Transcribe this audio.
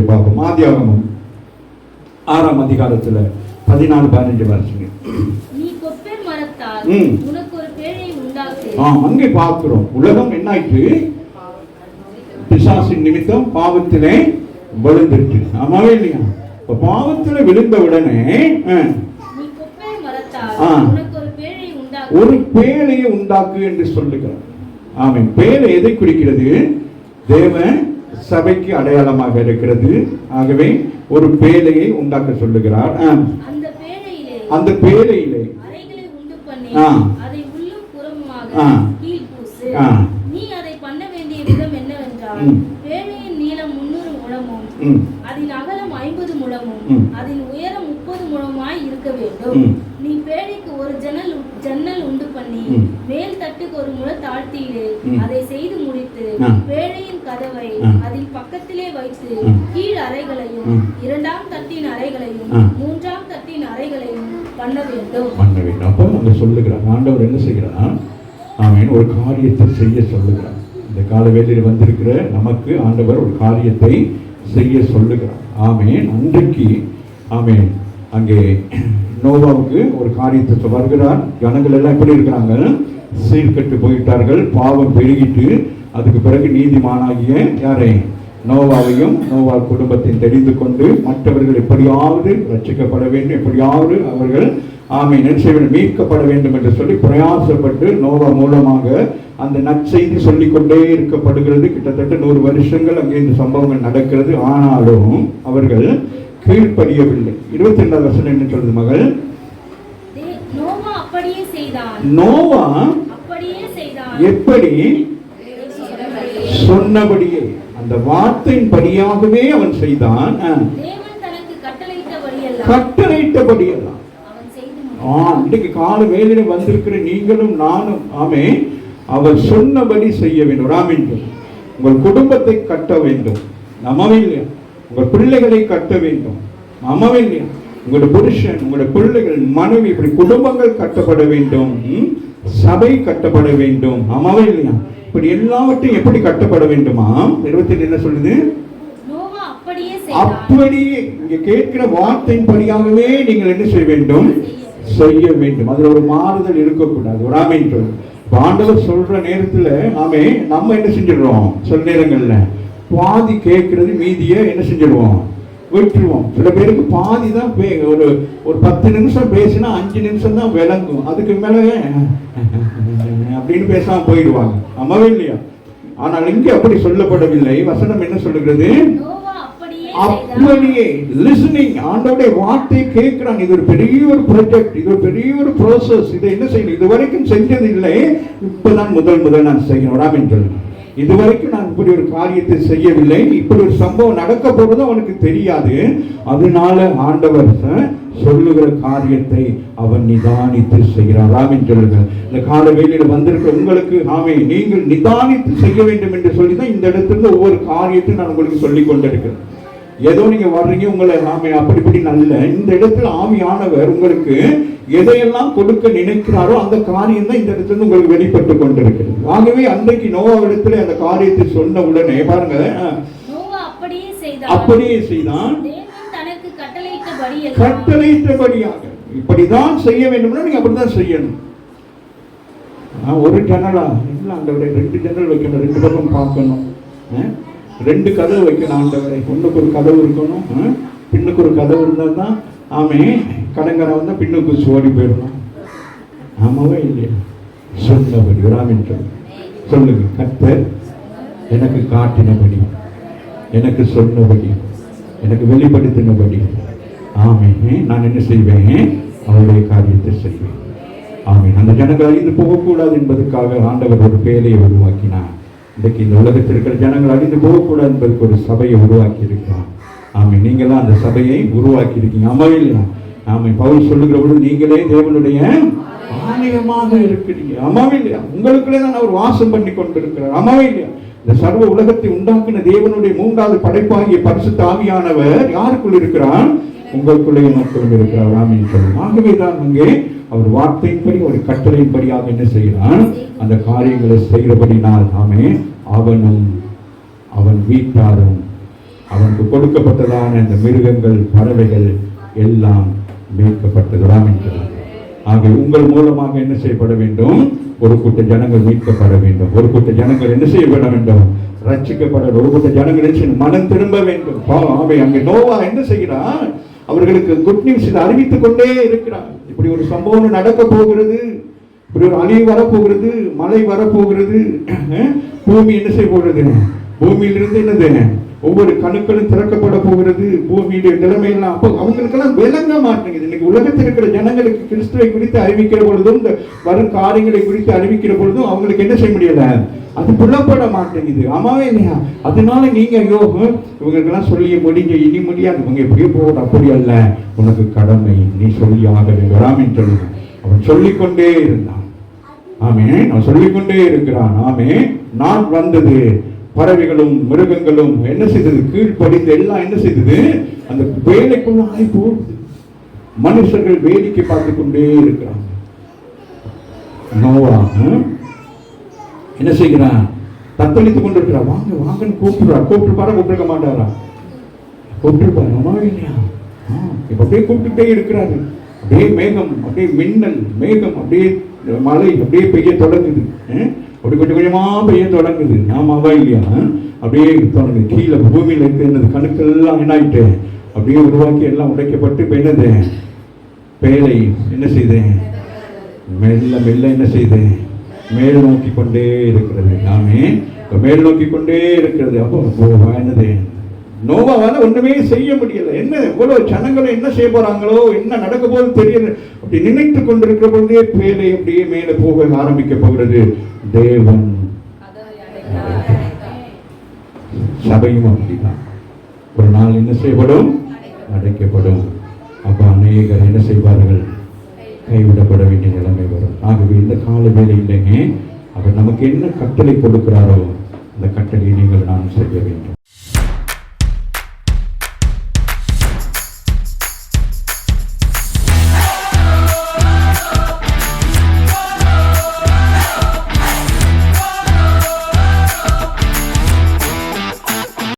பார்ப்போம். ஆதியாகமம் ஆறாம் அதிகாரத்துல பதினாலு பதினஞ்சு ஆ அங்கே பார்க்கிறோம். உலகம் என்னாயிற்று? பிசாசின் நிமித்தம் பாவத்திலே விழுந்துட்டு ஆமாவே இல்லையா? இப்ப பாவத்துல விழுந்த உடனே ஒரு பேழையை உண்டாக்கு. என்று சொல்லுகிறார். ஆமென். பேழை எதை குறிக்கிறது? தேவ சபைக்கு அடையாளமாக இருக்கிறது. ஆகவே ஒரு பேழையை உண்டாக்க சொல்லுகிறார். அந்த பேழையிலே அதன் அகலம் ஐம்பது முழமும். அதன் உயரம் முப்பது முழமாய் இருக்க வேண்டும். நீ பேழைக்கு ஒரு ஜன்னல் ஜன்னல் உண்டு பண்ணி. மேல் தட்டுக்கு ஒரு முழ தாழ்த்தியிடு. அதை செய்து முடித்து. பேழையின் கதவை பக்கத்திலே வைத்து. கீழ் அறைகளையும். இரண்டாம் தட்டின் அறைகளையும். மூன்றாம் தட்டின் அறைகளையும் பண்ண வேண்டும். பண்ண வேண்டும். அப்போ அங்க சொல்லுகிறார் ஆண்டவர் என்ன செய்கிறார்? ஆமென் ஒரு காரியத்தை செய்ய சொல்லுகிறார். இந்த கால வேளையில் வந்திருக்கிற நமக்கு ஆண்டவர் ஒரு காரியத்தை செய்ய சொல்லுகிறார். ஆமென் அன்றைக்கு ஆமென். அங்கே நோவாவுக்கு ஒரு காரியத்தை வருகிறார். ஜனங்கள் எல்லாம் எப்படி இருக்கிறாங்க? சீர்கெட்டு போயிட்டார்கள் பாவம் பெருகிட்டு அதுக்கு பிறகு நீதிமானாகிய யாரை? நோவாவையும் நோவா குடும்பத்தையும் தெரிந்து கொண்டு மற்றவர்கள் எப்படியாவது ரட்சிக்கப்பட வேண்டும் எப்படியாவது அவர்கள் ஆமை நெற்செவன் மீட்கப்பட வேண்டும் என்று சொல்லி பிரயாசப்பட்டு நோவா மூலமாக அந்த நற்செய்தி சொல்லிக் கொண்டே இருக்கப்படுகிறது. கிட்டத்தட்ட நூறு வருஷங்கள் அங்கே இந்த சம்பவங்கள் நடக்கிறது. ஆனாலும் அவர்கள் கீழ்ப்படியவில்லை. இருபத்தி ரெண்டாவது வருஷம் என்ன சொல்றது மகள்? நோவா எப்படி? சொன்னபடியே. அந்த வார்த்தையின் படியாகவே அவன் செய்தான். கட்டளையிட்டபடியெல்லாம். ஆ. இன்றைக்கு கால வேலையில வந்திருக்கிற நீங்களும் நானும் ஆமே அவர் சொன்னபடி செய்ய வேண்டும். ராமின் உங்கள் குடும்பத்தை கட்ட வேண்டும். நம்மவே இல்லையா உங்கள் பிள்ளைகளை கட்ட வேண்டும். நம்மவே இல்லையா உங்களோட புருஷன் உங்களோட பிள்ளைகள் மனைவி இப்படி குடும்பங்கள் கட்டப்பட வேண்டும்? சபை கட்டப்பட வேண்டும். ஆமாவே இல்லையா இப்படி எல்லாவற்றையும் எப்படி கட்டப்பட வேண்டுமா? இருபத்தி என்ன சொல்லுது? அப்படியே இங்க கேட்கிற வார்த்தையின் படியாகவே நீங்கள் என்ன செய்ய வேண்டும்? செய்ய வேண்டும். அதுல ஒரு மாறுதல் இருக்கக்கூடாது. ஒரு ஆமீன் ஆண்டவர் சொல்ற நேரத்துல ஆமே நம்ம என்ன செஞ்சிடுறோம்? சில நேரங்கள்ல பாதி கேட்கறது மீதியை என்ன செஞ்சிடுவோம்? விட்டுருவோம். சில பேருக்கு பாதி தான் ஒரு ஒரு பத்து நிமிஷம் பேசினா அஞ்சு நிமிஷம் தான் விளங்கும். அதுக்கு மேல அப்படின்னு பேசாம போயிடுவாங்க. ஆமாவே இல்லையா? ஆனால் இங்கே அப்படி சொல்லப்படவில்லை. வசனம் என்ன சொல்லுகிறது? அப்படியே லிசனிங் ஆண்டோடைய வார்த்தை கேட்கிறான். இது ஒரு பெரிய ஒரு ப்ராஜெக்ட் இது ஒரு பெரிய ஒரு ப்ரோசஸ் இதை என்ன செய்யணும்? இது வரைக்கும் செஞ்சது இல்லை இப்பதான் முதல் முதல் நான் செய்யணும். ராமின் சொல்லுங்க. இது வரைக்கும் நான் இப்படி ஒரு காரியத்தை செய்யவில்லை. இப்படி ஒரு சம்பவம் நடக்க போகிறது அவனுக்கு தெரியாது. அதனால ஆண்டவர் சொல்லுகிற காரியத்தை அவன் நிதானித்து செய்கிறான் ராமின் சொல்லுங்க இந்த கால வேலையில் வந்திருக்க உங்களுக்கு ஆமை நீங்கள் நிதானித்து செய்ய வேண்டும் என்று சொல்லி தான் இந்த இடத்துல ஒவ்வொரு காரியத்தையும் நான் உங்களுக்கு சொல்லிக் கொண்டிருக்கிறேன். ஏதோ நீங்க வர்றீங்க உங்களை ஆமை அப்படி இப்படி நல்ல இந்த இடத்துல ஆவியானவர் உங்களுக்கு எதையெல்லாம் கொடுக்க நினைக்கிறாரோ அந்த காரியம் தான் இந்த இடத்துல உங்களுக்கு வெளிப்பட்டு கொண்டிருக்கிறது. ஆகவே அன்றைக்கு நோவாவிடத்துல அந்த காரியத்தை சொன்ன உடனே பாருங்க அப்படியே செய்தான். கட்டளையிட்டபடியாக. இப்படிதான் செய்ய வேண்டும்னா நீங்க அப்படிதான் செய்யணும். ஒரு ஜன்னலா? இல்லை ஆண்டவரை ரெண்டு ஜன்னல் வைக்கணும் ரெண்டு பக்கம் பார்க்கணும்? ரெண்டு கதவு வைக்கணும் ஆண்டவரை. ஒண்ணுக்கு ஒரு கதவு இருக்கணும் பின்னுக்கு ஒரு கதவு இருந்தால் தான் ஆமே கடங்கரை வந்தால் பின்னுக்கு ஓடி போயிடணும். ஆமாவே இல்லையா? சொன்னபடி ராமின் சொல்லுங்க கத்தர் எனக்கு காட்டினபடி எனக்கு சொன்னபடி எனக்கு வெளிப்படுத்தினபடி ஆமே நான் என்ன செய்வேன்? அவருடைய காரியத்தை செய்வேன். ஆமே அந்த ஜனங்கள் இது போகக்கூடாது என்பதற்காக ஆண்டவர் ஒரு பேரையை உருவாக்கினார். இன்றைக்கு இந்த உலகத்தில் இருக்கிற ஜனங்கள் அழிந்து போகக்கூடாது என்பதற்கு ஒரு சபையை உருவாக்கி இருக்கிறான் ஆமை நீங்களாம் அந்த சபையை உருவாக்கி இருக்கீங்க அமவில்லை ஆமை பவுல் சொல்லுகிற பொழுது நீங்களே தேவனுடைய ஆலயமாக இருக்கிறீங்க. அம்மாவே இல்லையா உங்களுக்குள்ளே தான் அவர் வாசம் பண்ணி கொண்டிருக்கிறார். அம்மாவே இல்லையா இந்த சர்வ உலகத்தை உண்டாக்கின தேவனுடைய மூன்றாவது படைப்பாகிய பரிசுத்த ஆவியானவர் யாருக்குள் இருக்கிறான் உங்களுக்குள்ளே மக்களும் இருக்கிறார் ஆமீன் ஆகவே தான் அங்கே அவர் வார்த்தையின்படி ஒரு கட்டளையின்படியாக என்ன செய்கிறான்? அந்த காரியங்களை செய்கிறபடினால் ஆமே அவனும் அவன் வீட்டாரும் அவனுக்கு கொடுக்கப்பட்டதான அந்த மிருகங்கள் பறவைகள் எல்லாம் மீட்கப்பட்டதுதான் என்கிறார் ஆக உங்கள் மூலமாக என்ன செய்யப்பட வேண்டும்? ஒரு கூட்ட ஜனங்கள் மீட்கப்பட வேண்டும். ஒரு கூட்ட ஜனங்கள் என்ன செய்யப்பட வேண்டும்? ரட்சிக்கப்பட ஒரு கூட்ட ஜனங்கள் மனம் திரும்ப வேண்டும். அவை அங்கே நோவா என்ன செய்கிறான்? அவர்களுக்கு குட் நியூஸ் இதை அறிவித்துக் கொண்டே இருக்கிறார். இப்படி ஒரு சம்பவம் நடக்க போகிறது. இப்படி ஒரு அழிவு வரப்போகிறது. மழை வரப்போகிறது. பூமி என்ன செய்ய போகிறது? பூமியிலிருந்து என்னது? ஒவ்வொரு கணுக்களும் திறக்கப்பட போகிறது பூமியுடைய நிலைமையெல்லாம். அப்போ அவங்களுக்கெல்லாம் விளங்க மாட்டேங்குது. இன்னைக்கு உலகத்தில் இருக்கிற ஜனங்களுக்கு கிறிஸ்துவை குறித்து அறிவிக்கிற பொழுதும் இந்த வரும் காரியங்களை குறித்து அறிவிக்கிற பொழுதும் அவங்களுக்கு என்ன செய்ய முடியல? அது புலப்பட மாட்டேங்குது. ஆமாவே இல்லையா? அதனால நீங்க யோகம் இவங்களுக்கெல்லாம் சொல்லி முடிஞ்ச இனி முடியாது. இவங்க எப்படியோ போகணும் அப்படி அல்ல. உனக்கு கடமை. நீ சொல்லி ஆக வேண்டும் வராமின்னு சொல்லுங்க. அவன் சொல்லிக்கொண்டே இருந்தான். ஆமே அவன் சொல்லிக்கொண்டே இருக்கிறான். ஆமே நான் வந்தது. பறவைகளும் மிருகங்களும் என்ன செய்தது? கீழ்ப்படிந்து எல்லாம் என்ன செய்தது? அந்த வேலைக்குள்ள ஆகி போகுது. மனுஷர்கள் வேடிக்கை பார்த்து கொண்டே இருக்கிறாங்க. நோவா என்ன செய்கிறான்? தத்தளித்து கொண்டிருக்கிறா. வாங்க வாங்கன்னு கூப்பிடுறா. கூப்பிட்டுருப்பாரா கூப்பிட்டுருக்க மாட்டாரா? கூப்பிட்டுருப்பாரு அம்மா இல்லையா? இப்போ இப்ப அப்படியே கூப்பிட்டுட்டே இருக்கிறாரு. அப்படியே மேகம் அப்படியே மின்னல் மேகம் அப்படியே மழை அப்படியே பெய்ய தொடங்குது. அப்படி கொஞ்சம் கொஞ்சமாக பெய்ய தொடங்குது. ஆமாவா இல்லையா அப்படியே தொடங்குது. கீழே பூமியில் இருக்க என்னது? கணுக்கள் அப்படியே உருவாக்கி எல்லாம் உடைக்கப்பட்டு இப்ப என்னது? என்ன செய்தேன்? மெல்ல மெல்ல என்ன செய்தேன்? மேல் நோக்கி கொண்டே இருக்கிறது. நாமே மேல் நோக்கி கொண்டே இருக்கிறது. அப்போ என்னது? நோவாவால் ஒன்றுமே செய்ய முடியல. என்ன எவ்வளோ ஜனங்களும் என்ன செய்ய போகிறாங்களோ என்ன நடக்க போது தெரியல. அப்படி நினைத்து கொண்டிருக்கிற பொழுதே பேலை அப்படியே மேலே போக ஆரம்பிக்க போகிறது. தேவன். சபையும் அப்படிதான் ஒரு நாள் என்ன செய்யப்படும்? அடைக்கப்படும். அப்ப அநேகர் என்ன செய்வார்கள்? கைவிடப்பட வேண்டிய நிலைமை வரும். ஆகவே இந்த கால வேலையிலேங்க அவர் நமக்கு என்ன கட்டளை கொடுக்கிறாரோ அந்த கட்டளையை நீங்கள் நான் செய்ய வேண்டும்.